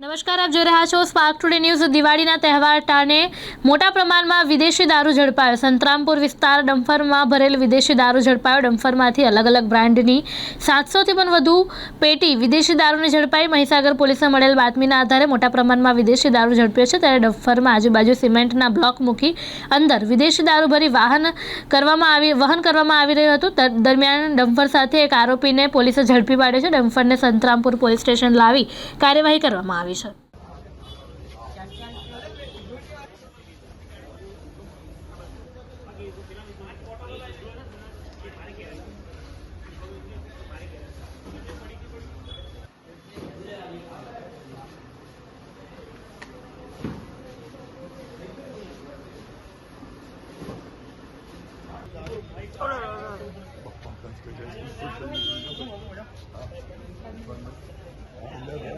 નમસ્કાર, આપ જોઈ રહ્યા છો સ્પાર્ક ટુડે ન્યૂઝ દિવાળીના તહેવાર ટાણે મોટા પ્રમાણમાં વિદેશી દારૂ ઝડપાયો. સંતરામપુર વિસ્તાર ડમ્ફરમાં ભરેલ વિદેશી દારૂ ઝડપાયો. ડમ્ફરમાંથી અલગ અલગ બ્રાન્ડની સાતસોથી પણ વધુ પેટી વિદેશી દારૂની ઝડપાઈ. મહીસાગર પોલીસને મળેલ બાતમીના આધારે મોટા પ્રમાણમાં વિદેશી દારૂ ઝડપ્યો છે. ત્યારે ડમ્ફરમાં આજુબાજુ સિમેન્ટના બ્લોક મૂકી અંદર વિદેશી દારૂ ભરી વાહન કરવામાં આવી, વહન કરવામાં આવી રહ્યું હતું. દર- દરમિયાન ડમ્ફર સાથે એક આરોપીને પોલીસે ઝડપી પાડ્યો છે. ડમ્ફરને સંતરામપુર પોલીસ સ્ટેશન લાવી કાર્યવાહી કરવામાં આવી. આવી છે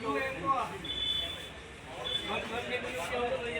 Vamos ver o que é eu vou fazer.